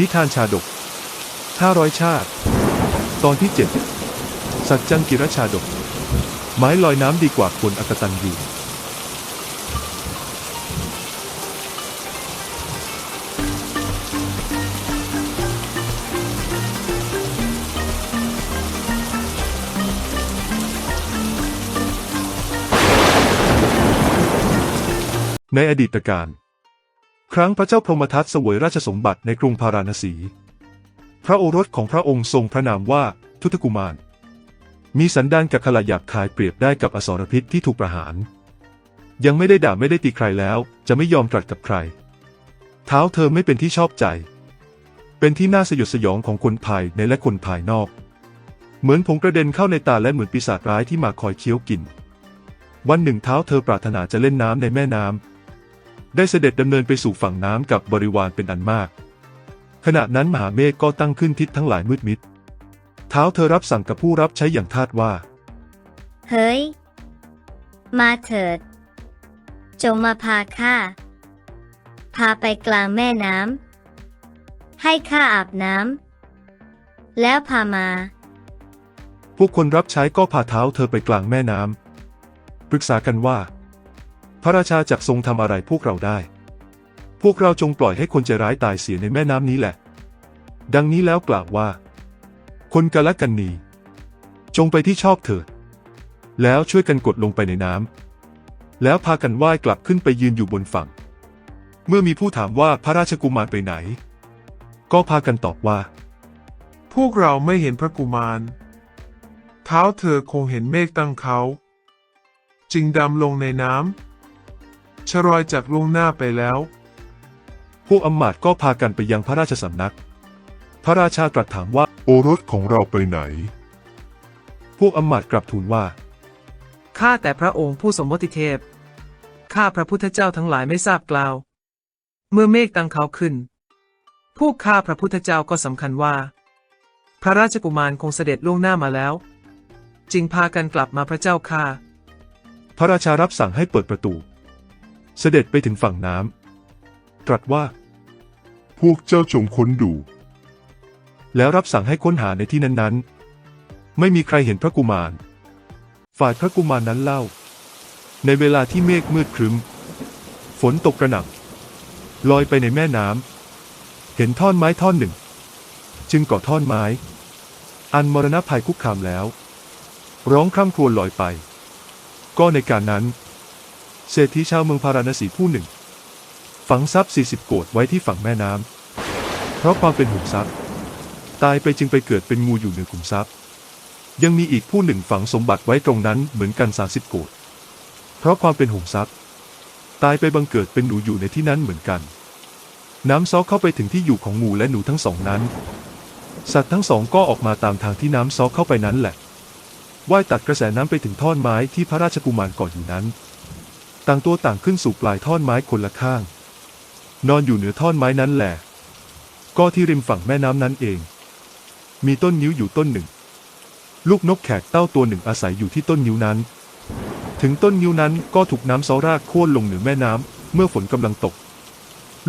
นิทานชาดกห้าร้อยชาติ ตอนที่เจ็ดสัจจังกิรชาดก ไม้ลอยน้ำดีกว่าคนอกตันยูในอดีตการ ครั้งพระเจ้าพรหมทัตเสวยราชสมบัติในกรุงพาราณสี พระโอรสของพระองค์ทรงพระนามว่าทุตกุมาร มีสันดานกับขลาหยาบคายเปรียบได้กับอสรพิษที่ถูกประหาร ยังไม่ได้ด่าไม่ได้ตีใครแล้ว จะไม่ยอมตรัสกับใคร เท้าเธอไม่เป็นที่ชอบใจ เป็นที่น่าสยดสยองของคนภายในและคนภายนอก เหมือนผงกระเด็นเข้าในตาและเหมือนปีศาจร้ายที่มาคอยเคี้ยวกิน วันหนึ่งเท้าเธอปรารถนาจะเล่นน้ำในแม่น้ำ ได้เสด็จดำเนินไปสู่ฝั่งน้ำกับบริวารเป็นอันมาก ขณะนั้นมหาเมฆก็ตั้งขึ้นทิศทั้งหลายมืดมิด เท้าเธอรับสั่งกับผู้รับใช้อย่างทาสว่า เฮ้ย มาเถิด จงมาพาข้า พาไปกลางแม่น้ำ ให้ข้าอาบน้ำ แล้วพามา พวกคนรับใช้ก็พาเท้าเธอไปกลางแม่น้ำ ปรึกษากันว่าพ ระราชาจักทรงทำอะไรพวกเราได้ พวกเราจงปล่อยให้คนใจร้ายตายเสียในแม่น้ำนี้แหละ ดังนี้แล้วกล่าวว่า คนกาละกันนี จงไปที่ชอบเถิด แล้วช่วยกันกดลงไปในน้ำ แล้วพากันว่ายกลับขึ้นไปยืนอยู่บนฝั่ง เมื่อมีผู้ถามว่าพระราชกุมารไปไหน ก็พากันตอบว่า พวกเราไม่เห็นพระกุมาร เท้าเธอคงเห็นเมฆตั้งเขา จึงดำลงในน้ำ ชรอยจากล่วงหน้าไปแล้ว พวกอำมาตย์ก็พากันไปยังพระราชสำนัก พระราชาตรัสถามว่า โอรสของเราไปไหน พวกอำมาตย์กลับทูลว่า ข้าแต่พระองค์ผู้สมมติเทพ ข้าพระพุทธเจ้าทั้งหลายไม่ทราบกล่าว เมื่อเมฆตั้งเขาขึ้น พวกข้าพระพุทธเจ้าก็สำคัญว่า พระราชกุมารคงเสด็จล่วงหน้ามาแล้ว จึงพากันกลับมาพระเจ้าข้า พระราชารับสั่งให้เปิดประตู เสด็จไปถึงฝั่งน้ำตรัสว่า พวกเจ้าจงค้นดู แล้วรับสั่งให้ค้นหาในที่นั้นๆ ไม่มีใครเห็นพระกุมาร ฝ่ายพระกุมารนั้นเล่า ในเวลาที่เมฆมืดครึ้ม ฝนตกกระหน่ำลอยไปในแม่น้ำเห็นท่อนไม้ท่อนหนึ่ง จึงกาะท่อนไม้ อันมรณะภัยคุกคามแล้ว ร้องคร่ำครวญลอยไป ก็ในการนั้น เศรษฐีชาวเมืองพาราณสีผู้หนึ่ง ฝังทรัพย์ 40 โกดไว้ที่ฝั่งแม่น้ำ เพราะความเป็นห่วงทรัพย์ ตายไปจึงไปเกิดเป็นงูอยู่เหนือกลุ่มทรัพย์ ยังมีอีกผู้หนึ่งฝังสมบัติไว้ตรงนั้นเหมือนกัน 30 โกดเพราะความเป็นห่วงทรัพย์ ตายไปบังเกิดเป็นหนูอยู่ในที่นั้นเหมือนกัน น้ำซอเข้าไปถึงที่อยู่ของงูและหนูทั้งสองนั้น สัตว์ทั้งสองก็ออกมาตามทางที่น้ำซอเข้าไปนั้นแหละว่ายตัดกระแสน้ำไปถึงท่อนไม้ที่พระราชกุมารเกาะอยู่นั้น ต่างตัวต่างขึ้นสู่ปลายท่อนไม้คนละข้าง นอนอยู่เหนือท่อนไม้นั้นแหละ ก็ที่ริมฝั่งแม่น้ำนั้นเอง มีต้นนิ้วอยู่ต้นหนึ่ง ลูกนกแขกเต้าตัวหนึ่งอาศัยอยู่ที่ต้นนิ้วนั้น ถึงต้นนิ้วนั้นก็ถูกน้ำซอรากโค่นลงเหนือแม่น้ำเมื่อฝนกำลังตก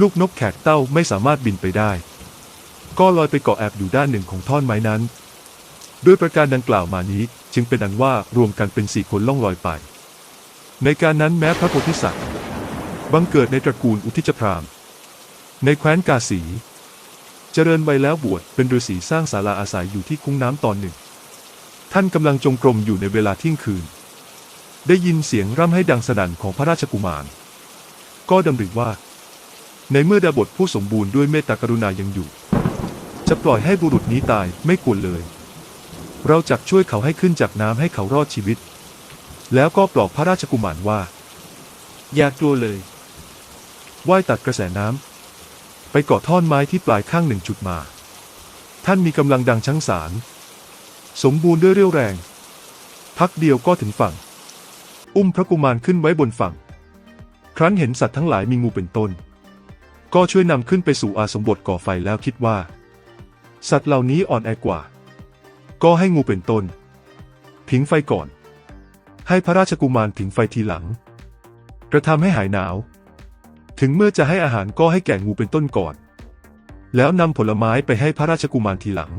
ลูกนกแขกเต้าไม่สามารถบินไปได้ ก็ลอยไปเกาะแอบอยู่ด้านหนึ่งของท่อนไม้นั้น ด้วยประการดังกล่าวมานี้จึงเป็นอันว่ารวมกันเป็นสี่คนล่องลอยไป ในการนั้นแม้พระโพธิสัตว์ บังเกิดในตระกูลอุทิจพรามในแคว้นกาสี เจริญวัยแล้วบวชเป็นฤาษีสร้างศาลาอาศัยอยู่ที่คุ้งน้ำตอนหนึ่ง ท่านกำลังจงกรมอยู่ในเวลาเที่ยงคืน ได้ยินเสียงร่ำให้ดังสนั่นของพระราชกุมาร ก็ดำริว่า ในเมื่อดาบทผู้สมบูรณ์ด้วยเมตตากรุณายังอยู่ จะปล่อยให้บุรุษนี้ตายไม่ควรเลย เราจักช่วยเขาให้ขึ้นจากน้ำให้เขารอดชีวิต แล้วก็ปลอบพระราชกุมารว่า อย่ากลัวเลยว่ายตัดกระแสน้ำไปเกาะท่อนไม้ที่ปลายข้างหนึ่งจุดมา ท่านมีกำลังดังช้างสาร สมบูรณ์ด้วยเรี่ยวแรง พักเดียวก็ถึงฝั่ง อุ้มพระกุมารขึ้นไว้บนฝั่ง ครั้นเห็นสัตว์ทั้งหลายมีงูเป็นต้น ก็ช่วยนำขึ้นไปสู่อาสมบทก่อไฟแล้วคิดว่า สัตว์เหล่านี้อ่อนแอกว่า ก็ให้งูเป็นต้น ผิงไฟก่อน ให้พระราชกุมารผิงไฟทีหลัง กระทำให้หายหนาว ถึงเมื่อจะให้อาหารก็ให้แก่งูเป็นต้นก่อน แล้วนำผลไม้ไปให้พระราชกุมารทีหลัง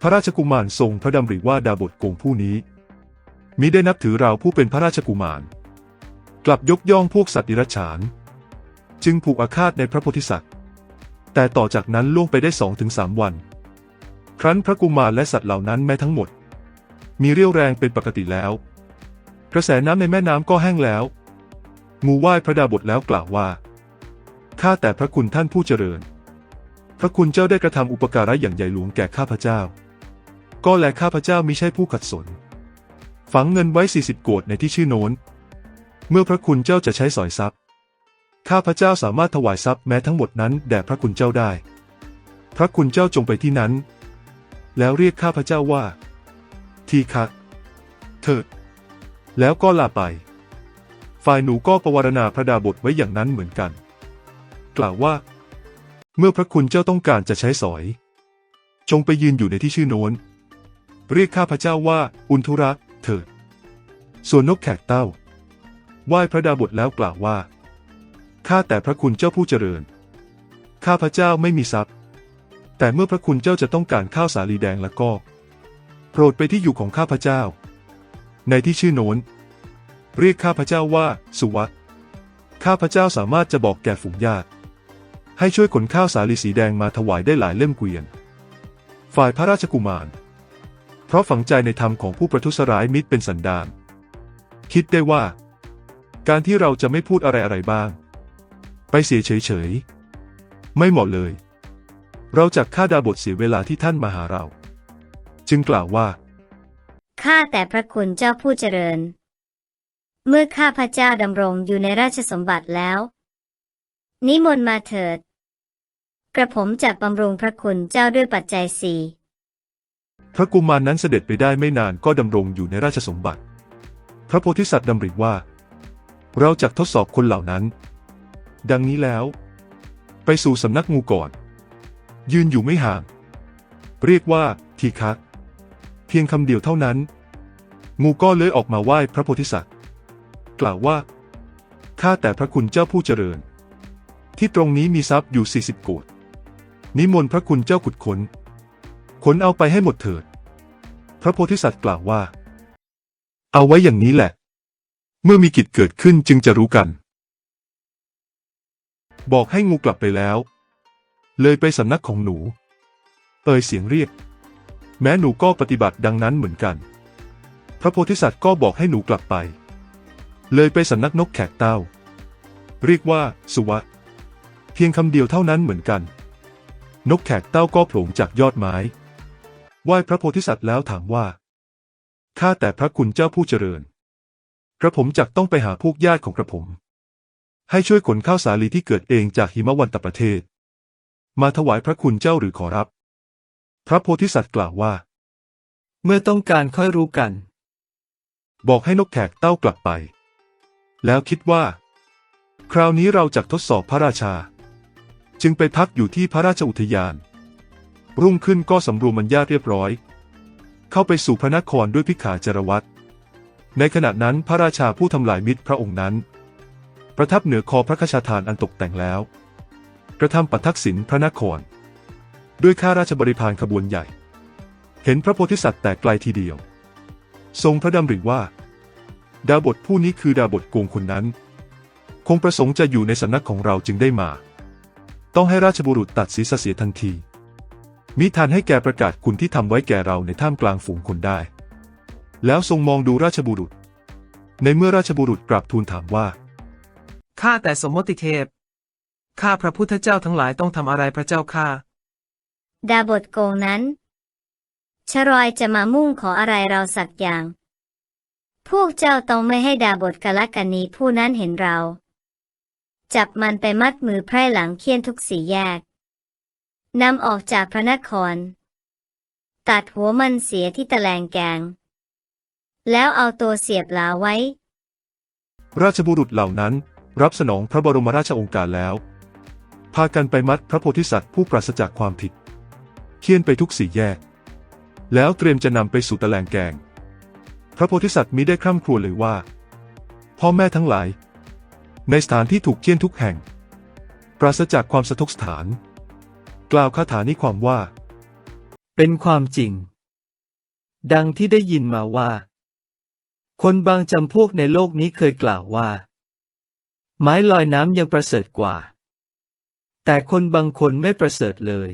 พระราชกุมารทรงพระดำริว่าดาบทโกงผู้นี้มิได้นับถือเราผู้เป็นพระราชกุมาร กลับยกย่องพวกสัตว์ดิรัจฉาน จึงผูกอาฆาตในพระโพธิสัตว์ แต่ต่อจากนั้นล่วงไปได้สองถึงสามวัน ครั้นพระกุมารและสัตว์เหล่านั้นแม้ทั้งหมด มีเรี่ยวแรงเป็นปกติแล้ว กระแสน้ำในแม่น้ำก็แห้งแล้ว งูไหว้พระดาบทแล้วกล่าวว่า ข้าแต่พระคุณท่านผู้เจริญ พระคุณเจ้าได้กระทำอุปการะอย่างใหญ่หลวงแก่ข้าพเจ้า ก็แลข้าพเจ้ามิใช่ผู้ขัดสน ฝังเงินไว้สี่สิบโกดในที่ชื่อโน้น เมื่อพระคุณเจ้าจะใช้สอยทรัพย์ ข้าพเจ้าสามารถถวายทรัพย์แม้ทั้งหมดนั้นแด่พระคุณเจ้าได้ พระคุณเจ้าจงไปที่นั้น แล้วเรียกข้าพเจ้าว่า ทีคะเถิด แล้วก็ลาไป ฝ่ายหนูก็ประวารณาพระดาบทไว้อย่างนั้นเหมือนกัน กล่าวว่า เมื่อพระคุณเจ้าต้องการจะใช้สอย จงไปยืนอยู่ในที่ชื่อโน้น เรียกข้าพระเจ้าว่า อุนทุระเถิด ส่วนนกแขกเต้าไหว้พระดาบทแล้วกล่าวว่า ข้าแต่พระคุณเจ้าผู้เจริญ ข้าพระเจ้าไม่มีทรัพย์ แต่เมื่อพระคุณเจ้าจะต้องการข้าวสาลีแดงแล้วก็ โปรดไปที่อยู่ของข้าพระเจ้า ในที่ชื่อโน้น เรียกข้าพเจ้าว่า สุวัตข้าพเจ้าสามารถจะบอกแก่ฝูงญาติ ให้ช่วยขนข้าวสาลีสีแดงมาถวายได้หลายเล่มเกวียน ฝ่ายพระราชกุมาร เพราะฝังใจในธรรมของผู้ประทุษร้ายมิตรเป็นสันดาน คิดได้ว่า การที่เราจะไม่พูดอะไรอะไรบ้าง ไปเสียเฉยๆ ไม่เหมาะเลย เราจากฆ่าดาบทเสียเวลาที่ท่านมาหาเรา จึงกล่าวว่า ข้าแต่พระคุณเจ้าผู้เจริญ เมื่อข้าพระเจ้าดำรงอยู่ในราชสมบัติแล้ว นิมนต์มาเถิด กระผมจะบำรุงพระคุณเจ้าด้วยปัจจัยสี่พระกุมารนั้นเสด็จไปได้ไม่นานก็ดำรงอยู่ในราชสมบัติ พระโพธิสัตว์ดำริว่า เราจะทดสอบคนเหล่านั้น ดังนี้แล้ว ไปสู่สำนักงูก่อน ยืนอยู่ไม่ห่าง เรียกว่าทีคะ เพียงคำเดียวเท่านั้น งูก็เลื้อยออกมาไหว้พระโพธิสัตว์ กล่าวว่า ข้าแต่พระคุณเจ้าผู้เจริญ ที่ตรงนี้มีทรัพย์อยู่สี่สิบโกดนิมนต์พระคุณเจ้าขุดค้นขนเอาไปให้หมดเถิด พระโพธิสัตว์กล่าวว่า เอาไว้อย่างนี้แหละ เมื่อมีกิจเกิดขึ้นจึงจะรู้กัน บอกให้งูกลับไปแล้ว เลยไปสำนักของหนู เอ่ยเสียงเรียก แม้หนูก็ปฏิบัติดังนั้นเหมือนกัน พระโพธิสัตว์ก็บอกให้หนูกลับไป เลยไปสำนักนกแขกเต้า เรียกว่า สุวัตเพียงคำเดียวเท่านั้นเหมือนกัน นกแขกเต้าก็โผล่จากยอดไม้ไหว้พระโพธิสัตว์แล้วถามว่าข้าแต่พระคุณเจ้าผู้เจริญ กระผมจักต้องไปหาพวกญาติของกระผม ให้ช่วยขนข้าวสาลีที่เกิดเองจากหิมะวันตประเทศ มาถวายพระคุณเจ้าหรือขอรับ พระโพธิสัตว์กล่าวว่า เมื่อต้องการค่อยรู้กัน บอกให้นกแขกเต้ากลับไป แล้วคิดว่า คราวนี้เราจะทดสอบพระราชา จึงไปพักอยู่ที่พระราชอุทยาน รุ่งขึ้นก็สำรวมมัญญาเรียบร้อย เข้าไปสู่พระนครด้วยพิขาจารวัตรในขณะนั้นพระราชาผู้ทำลายมิตรพระองค์นั้น ประทับเหนือคอพระคชาทานอันตกแต่งแล้ว กระทำปัทักษิณพระนคร ด้วยข้าราชบริพารขบวนใหญ่ เห็นพระโพธิสัตว์แต่ไกลทีเดียว ทรงพระดำริว่า ดาบทผู้นี้คือดาบทโกงคนนั้น คงประสงค์จะอยู่ในสำนักของเราจึงได้มา ต้องให้ราชบุรุษตัดศีรษะเสียทันที มิทานให้แกประกาศคุณที่ทำไว้แก่เราในท่ามกลางฝูงคนได้ แล้วทรงมองดูราชบุรุษ ในเมื่อราชบุรุษกราบทูลถามว่าข้าแต่สมมติเทพข้าพระพุทธเจ้าทั้งหลายต้องทำอะไรพระเจ้าข้า ดาบทโกงนั้นชรอยจะมามุ่งขออะไรเราสักอย่าง พวกเจ้าต้องไม่ให้ดาบทกะละกันนีผู้นั้นเห็นเรา จับมันไปมัดมือไพร่หลังเคี่ยนทุกสี่แยกนำออกจากพระนคร ตัดหัวมันเสียที่ตะแลงแกง แล้วเอาตัวเสียบหลาไว้ ราชบุรุษเหล่านั้นรับสนองพระบรมราชโองการแล้ว พากันไปมัดพระโพธิสัตว์ผู้ปราศจากความผิด คี่ยนไปทุกสี่แยก แล้วเตรียมจะนำไปสู่ตะแลงแกง พระโพธิสัตว์มิได้คร่ำครวญเลยว่า พ่อแม่ทั้งหลาย ในสถานที่ถูกเคี่ยนทุกแห่ง ปราศจากความสะทกสถาน กล่าวคาถานี้ความว่า เป็นความจริง ดังที่ได้ยินมาว่า คนบางจำพวกในโลกนี้เคยกล่าวว่า ไม้ลอยน้ำยังประเสริฐกว่า แต่คนบางคนไม่ประเสริฐเลย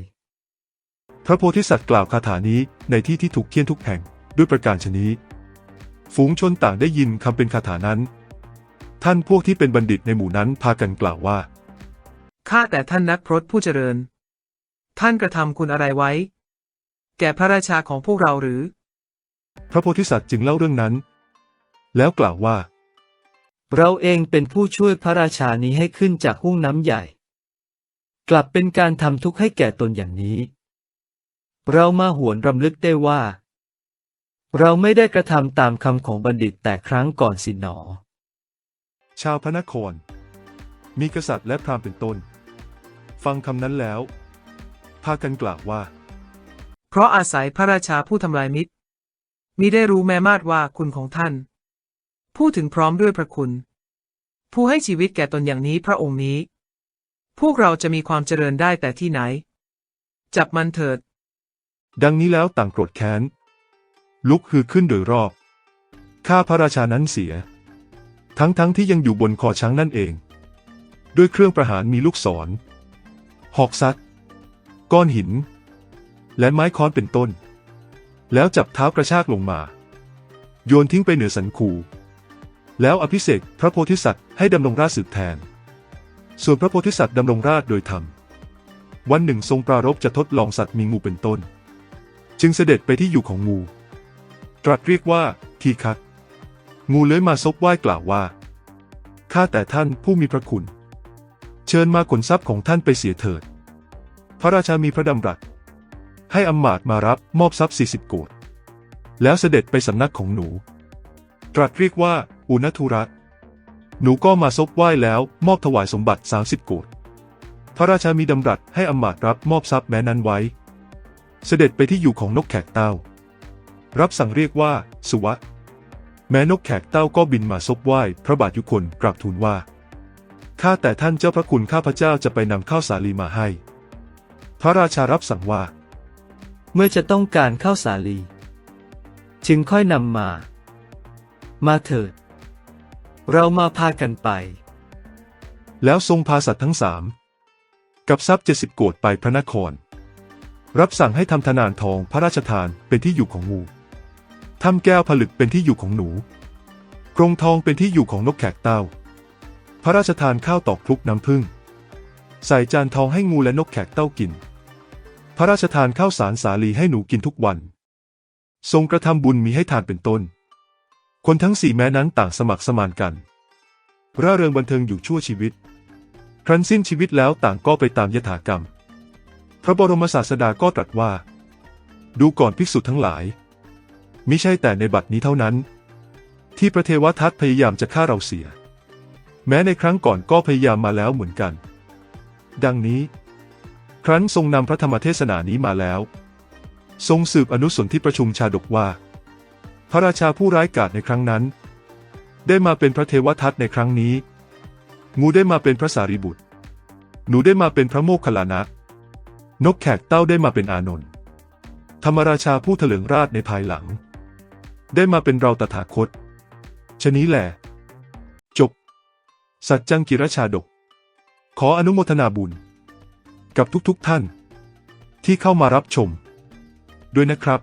พระโพธิสัตว์กล่าวคาถานี้ในที่ที่ถูกเคี่ยนทุกแห่งด้วยประการชนี้ ฝูงชนต่างได้ยินคำเป็นคาถานั้น ท่านพวกที่เป็นบัณฑิตในหมู่นั้นพากันกล่าวว่า ข้าแต่ท่านนักพรตผู้เจริญ ท่านกระทำคุณอะไรไว้ แก่พระราชาของพวกเราหรือ พระโพธิสัตว์จึงเล่าเรื่องนั้น แล้วกล่าวว่า เราเองเป็นผู้ช่วยพระราชานี้ให้ขึ้นจากหุ้งน้ำใหญ่ กลับเป็นการทำทุกข์ให้แก่ตนอย่างนี้ เรามาหวนรำลึกได้ว่า เราไม่ได้กระทำตามคำของบัณฑิตแต่ครั้งก่อนสินหนอ ชาวพระนคร มีกษัตริย์และพราหมณ์เป็นต้น ฟังคำนั้นแล้ว พากันกล่าวว่า เพราะอาศัยพระราชาผู้ทำลายมิตรมิได้รู้แม้มาดว่าคุณของท่าน พูดถึงพร้อมด้วยพระคุณ ผู้ให้ชีวิตแก่ตนอย่างนี้พระองค์นี้ พวกเราจะมีความเจริญได้แต่ที่ไหน จับมันเถิด ดังนี้แล้วต่างโกรธแค้น ลุกฮือขึ้นโดยรอบ ข้าพระราชานั้นเสีย ทั้งๆทที่ยังอยู่บนคอช้างนั่นเอง ด้วยเครื่องประหารมีลูกศร หอกซัด ก้อนหิน และไม้ค้อนเป็นต้น แล้วจับเท้ากระชากลงมา โยนทิ้งไปเหนือสันคู แล้วอภิเษกพระโพธิสัตว์ให้ดำรงราชสืบแทน ส่วนพระโพธิสัตว์ดำรงราชโดยธรรม วันหนึ่งทรงปรารภจะทดลองสัตว์มีงูเป็นต้น จึงเสด็จไปที่อยู่ของงู ตรัสเรียกว่า ทีคัดงูเลื้อยมาซบไหว้กล่าวว่า ข้าแต่ท่านผู้มีพระคุณ เชิญมาขนทรัพย์ของท่านไปเสียเถิด พระราชามีพระดำรัส ให้อำมาตย์มารับมอบทรัพย์สี่สิบโกดแล้วเสด็จไปสำนักของหนู ตรัสเรียกว่า อุณทุรัตหนูก็มาซบไหว้แล้วมอบถวายสมบัติสามสิบโกดพระราชามีดำรัสให้อำมาตย์รับมอบทรัพย์แม้นั้นไว้ เสด็จไปที่อยู่ของนกแขกเต้า รับสั่งเรียกว่า สุวะ แม้นกแขกเต้าก็บินมาซบไหว้พระบาทยุคนกราบทูลว่า ข้าแต่ท่านเจ้าพระคุณข้าพระเจ้าจะไปนำข้าวสาลีมาให้ พระราชารับสั่งว่า เมื่อจะต้องการข้าวสาลี จึงค่อยนำมา มาเถิด เรามาพากันไป แล้วทรงพาสัตว์ทั้งสามกับทรัพย์เจ็ดสิบโกดไปพระนคร รับสั่งให้ทำธนานทองพระราชทานเป็นที่อยู่ของงูทำแก้วผลึกเป็นที่อยู่ของหนู กรงทองเป็นที่อยู่ของนกแขกเต้า พระราชทานข้าวตอกคลุกน้ำผึ้งใส่จานทองให้งูและนกแขกเต้ากิน พระราชทานข้าวสารสาลีให้หนูกินทุกวัน ทรงกระทำบุญมีให้ทานเป็นต้น คนทั้งสี่แม้นั้นต่างสมัครสมานกัน ร่าเริงบันเทิงอยู่ชั่วชีวิต ครั้นสิ้นชีวิตแล้วต่างก็ไปตามยถากรรม ระบรมศาสดาก็ตรัสว่า ดูก่อนภิกษุทั้งหลายมิใช่แต่ในบัดนี้เท่านั้น ที่พระเทวทัตพยายามจะฆ่าเราเสีย แม้ในครั้งก่อนก็พยายามมาแล้วเหมือนกัน ดังนี้ ครั้นทรงนำพระธรรมเทศนานี้มาแล้ว ทรงสืบอนุสนที่ประชุมชาดกว่า พระราชาผู้ร้ายกาจในครั้งนั้น ได้มาเป็นพระเทวทัตในครั้งนี้งูได้มาเป็นพระสารีบุตร หนูได้มาเป็นพระโมคคัลลานะ นกแขกเต้าได้มาเป็นอานนท์ธรรมราชาผู้เถลิงราชในภายหลัง ได้มาเป็นเราตถาคตชะนี้แหละ จบ สัจจังกิรชาดก ขออนุโมทนาบุญ กับทุกๆทท่าน ที่เข้ามารับชม ด้วยนะครับ